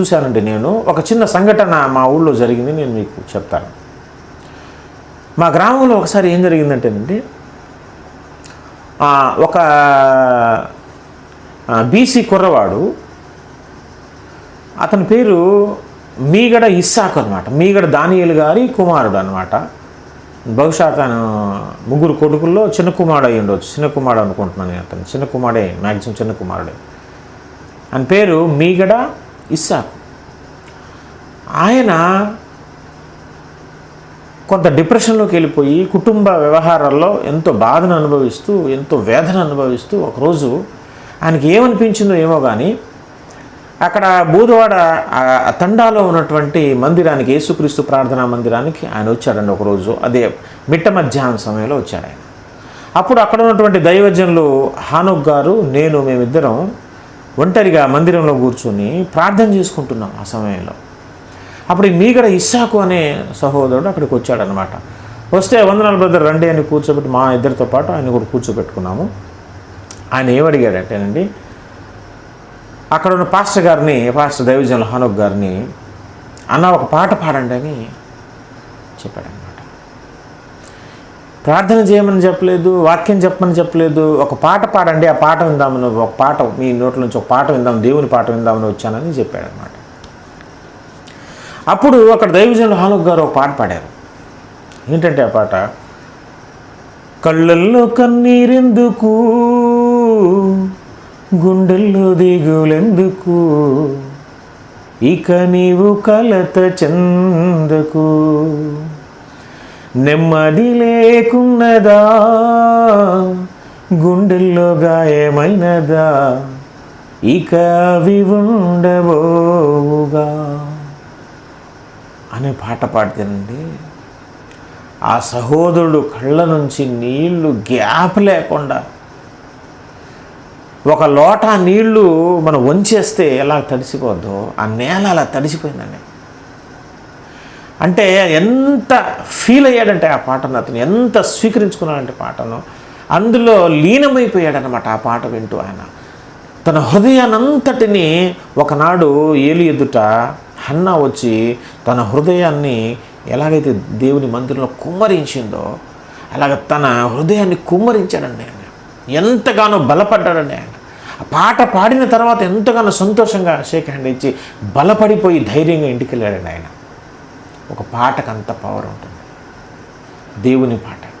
చూశానండి నేను. ఒక చిన్న సంఘటన మా ఊళ్ళో జరిగింది నేను మీకు చెప్తాను. మా గ్రామంలో ఒకసారి ఏం జరిగిందంటేనండి ఒక బీసీ కుర్రవాడు అతని పేరు మీగడ ఇస్సాకు అనమాట మీగడ దానియలు గారి కుమారుడు అనమాట బహుశా అతను ముగ్గురు కొడుకుల్లో చిన్న కుమారుడు అయి ఉండవచ్చు చిన్న కుమారుడు అనుకుంటున్నాను అతను చిన్న కుమారుడే మ్యాక్సిమం చిన్న కుమారుడే. అని పేరు మీగడ ఇస్సాకు ఆయన కొంత డిప్రెషన్లోకి వెళ్ళిపోయి కుటుంబ వ్యవహారాల్లో ఎంతో బాధను అనుభవిస్తూ ఎంతో వేదన అనుభవిస్తూ ఒకరోజు ఆయనకి ఏమనిపించిందో ఏమో కానీ అక్కడ బూదవాడ తండాలో ఉన్నటువంటి మందిరానికి యేసుక్రీస్తు ప్రార్థనా మందిరానికి ఆయన వచ్చాడండి ఒకరోజు. అదే మిట్ట మధ్యాహ్నం సమయంలో వచ్చాడు ఆయన. అప్పుడు అక్కడ ఉన్నటువంటి దైవజనులు హానుక్ గారు నేను మేమిద్దరం ఒంటరిగా మందిరంలో కూర్చొని ప్రార్థన చేసుకుంటున్నాం ఆ సమయంలో. అప్పుడు మీగడ ఇస్సాకు అనే సహోదరుడు అక్కడికి వచ్చాడనమాట. వస్తే వందనాలు బ్రదర్ రండి అని కూర్చోబెట్టి మా ఇద్దరితో పాటు ఆయన కూడా కూర్చోబెట్టుకున్నాము. ఆయన ఏమడిగాడంటేనండి అక్కడ ఉన్న పాస్టర్ గారిని పాస్టర్ దైవజన్ హనోక్ గారిని అన్న ఒక పాట పాడండి అని చెప్పాడండి. ప్రార్థన చేయమని చెప్పలేదు వాక్యం చెప్పమని చెప్పలేదు. ఒక పాట పాడండి ఆ పాట విందామని ఒక పాట మీ నోట్ల నుంచి ఒక పాట విందాం దేవుని పాట విందామని వచ్చానని చెప్పాడనమాట అప్పుడు అక్కడ దైవజనులు హానుక్ గారు ఒక పాట పాడారు. ఏంటంటే ఆ పాట? కళ్ళల్లో కన్నీరెందుకు? గుండెల్లో దిగులెందుకు? ఇక నీవు కలత చెందకు? నెమ్మది లేకున్నదా? గుండెల్లో గాయమైనదా? ఇక అవి ఉండబోవుగా? అనే పాట పాడితేనండి ఆ సహోదరుడు కళ్ళ నుంచి నీళ్ళు గ్యాప్ లేకుండా ఒక లోటా నీళ్ళు మనం వంచేస్తే ఎలా తడిసిపోద్దో ఆ నేల అలా తడిసిపోయిందండి. అంటే ఎంత ఫీల్ అయ్యాడంటే ఆ పాటను అతను ఎంత స్వీకరించుకున్నాడంటే పాటను అందులో లీనమైపోయాడనమాట ఆ పాట వింటూ ఆయన. తన హృదయానంతటిని ఒకనాడు ఏలి ఎదుట హన్నా వచ్చి తన హృదయాన్ని ఎలాగైతే దేవుని మందిరంలో కుమ్మరించిందో అలాగ తన హృదయాన్ని కుమ్మరించాడండి ఆయన. ఎంతగానో బలపడ్డాడండి ఆయన. ఆ పాట పాడిన తర్వాత ఎంతగానో సంతోషంగా షేక్ హ్యాండ్ ఇచ్చి బలపడిపోయి ధైర్యంగా ఇంటికి వెళ్ళాడండి ఆయన. ఒక పాటకు అంత పవర్ ఉంటుంది. దేవుని పాట.